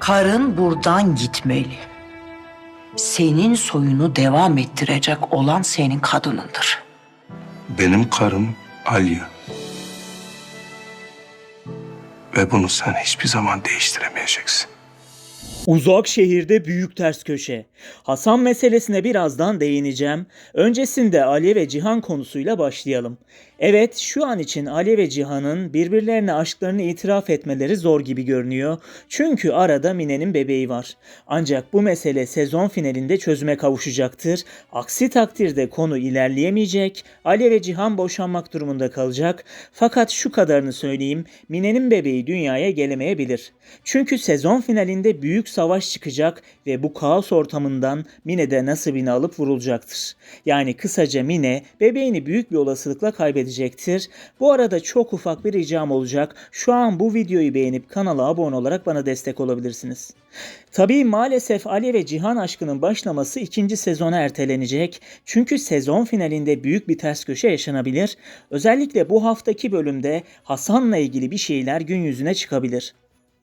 Karın buradan gitmeli. Senin soyunu devam ettirecek olan senin kadınındır. Benim karım Alya. Ve bunu sen hiçbir zaman değiştiremeyeceksin. Uzak şehirde büyük ters köşe. Hasan meselesine birazdan değineceğim. Öncesinde Ali ve Cihan konusuyla başlayalım. Evet şu an için Ali ve Cihan'ın birbirlerine aşklarını itiraf etmeleri zor gibi görünüyor. Çünkü arada Mine'nin bebeği var. Ancak bu mesele sezon finalinde çözüme kavuşacaktır. Aksi takdirde konu ilerleyemeyecek. Ali ve Cihan boşanmak durumunda kalacak. Fakat şu kadarını söyleyeyim. Mine'nin bebeği dünyaya gelemeyebilir. Çünkü sezon finalinde büyük savaş çıkacak ve bu kaos ortamından Mine de nasibini alıp vurulacaktır. Yani kısaca Mine bebeğini büyük bir olasılıkla kaybedecektir. Bu arada çok ufak bir ricam olacak. Şu an bu videoyu beğenip kanala abone olarak bana destek olabilirsiniz. Tabii maalesef Ali ve Cihan aşkının başlaması ikinci sezona ertelenecek. Çünkü sezon finalinde büyük bir ters köşe yaşanabilir. Özellikle bu haftaki bölümde Hasan'la ilgili bir şeyler gün yüzüne çıkabilir.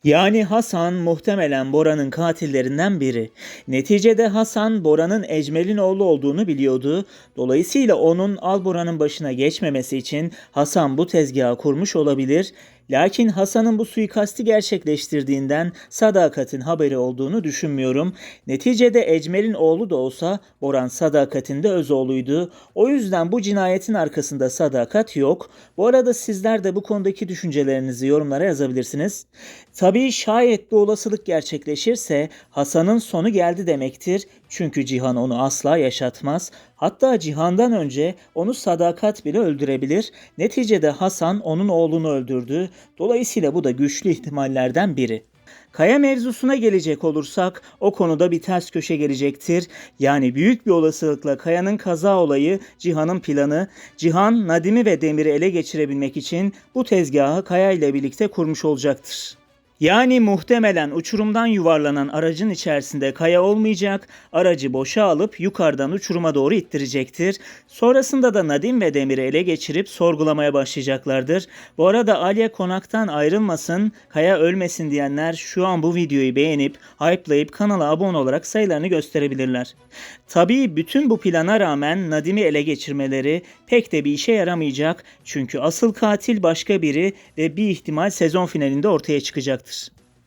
Yani Hasan muhtemelen Bora'nın katillerinden biri. Neticede Hasan Bora'nın Ecmel'in oğlu olduğunu biliyordu. Dolayısıyla onun Albora'nın başına geçmemesi için Hasan bu tezgahı kurmuş olabilir. Lakin Hasan'ın bu suikasti gerçekleştirdiğinden Sadakat'in haberi olduğunu düşünmüyorum. Neticede Ecmel'in oğlu da olsa Boran Sadakat'in de öz oğluydu. O yüzden bu cinayetin arkasında Sadakat yok. Bu arada sizler de bu konudaki düşüncelerinizi yorumlara yazabilirsiniz. Tabii şayet bu olasılık gerçekleşirse Hasan'ın sonu geldi demektir. Çünkü Cihan onu asla yaşatmaz. Hatta Cihan'dan önce onu sadakat bile öldürebilir. Neticede Hasan onun oğlunu öldürdü. Dolayısıyla bu da güçlü ihtimallerden biri. Kaya mevzusuna gelecek olursak o konuda bir ters köşe gelecektir. Yani büyük bir olasılıkla Kaya'nın kaza olayı Cihan'ın planı. Cihan Nadim'i ve Demir'i ele geçirebilmek için bu tezgahı Kaya ile birlikte kurmuş olacaktır. Yani muhtemelen uçurumdan yuvarlanan aracın içerisinde kaya olmayacak, aracı boşa alıp yukarıdan uçuruma doğru ittirecektir. Sonrasında da Nadim ve Demir'i ele geçirip sorgulamaya başlayacaklardır. Bu arada Alya konaktan ayrılmasın, Kaya ölmesin diyenler şu an bu videoyu beğenip, hype'layıp kanala abone olarak sayılarını gösterebilirler. Tabii bütün bu plana rağmen Nadim'i ele geçirmeleri pek de bir işe yaramayacak. Çünkü asıl katil başka biri ve bir ihtimal sezon finalinde ortaya çıkacaktır.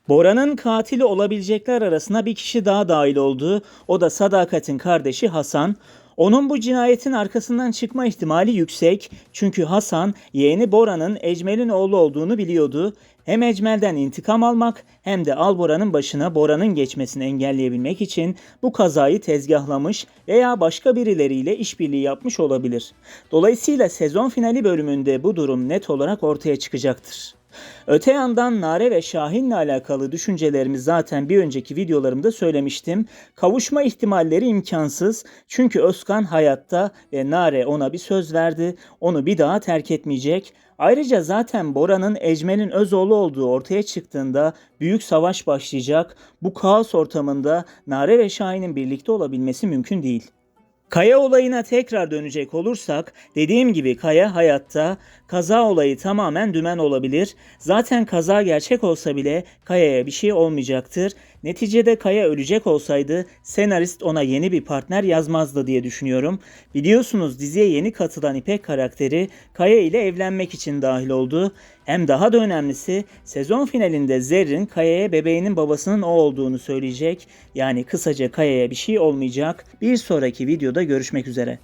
Bora'nın katili olabilecekler arasına bir kişi daha dahil oldu. O da Sadakat'in kardeşi Hasan. Onun bu cinayetin arkasından çıkma ihtimali yüksek. Çünkü Hasan yeğeni Bora'nın Ecmel'in oğlu olduğunu biliyordu. Hem Ecmel'den intikam almak hem de Albora'nın başına Bora'nın geçmesini engelleyebilmek için bu kazayı tezgahlamış veya başka birileriyle işbirliği yapmış olabilir. Dolayısıyla sezon finali bölümünde bu durum net olarak ortaya çıkacaktır. Öte yandan Nare ve Şahin'le alakalı düşüncelerimi zaten bir önceki videolarımda söylemiştim. Kavuşma ihtimalleri imkansız. Çünkü Özkan hayatta ve Nare ona bir söz verdi. Onu bir daha terk etmeyecek. Ayrıca zaten Bora'nın Ecmel'in öz oğlu olduğu ortaya çıktığında büyük savaş başlayacak. Bu kaos ortamında Nare ve Şahin'in birlikte olabilmesi mümkün değil. Kaya olayına tekrar dönecek olursak dediğim gibi Kaya hayatta kaza olayı tamamen dümen olabilir. Zaten kaza gerçek olsa bile Kaya'ya bir şey olmayacaktır. Neticede Kaya ölecek olsaydı senarist ona yeni bir partner yazmazdı diye düşünüyorum. Biliyorsunuz diziye yeni katılan İpek karakteri Kaya ile evlenmek için dahil oldu. Hem daha da önemlisi sezon finalinde Zerrin Kaya'ya bebeğinin babasının o olduğunu söyleyecek. Yani kısaca Kaya'ya bir şey olmayacak. Bir sonraki videoda görüşmek üzere.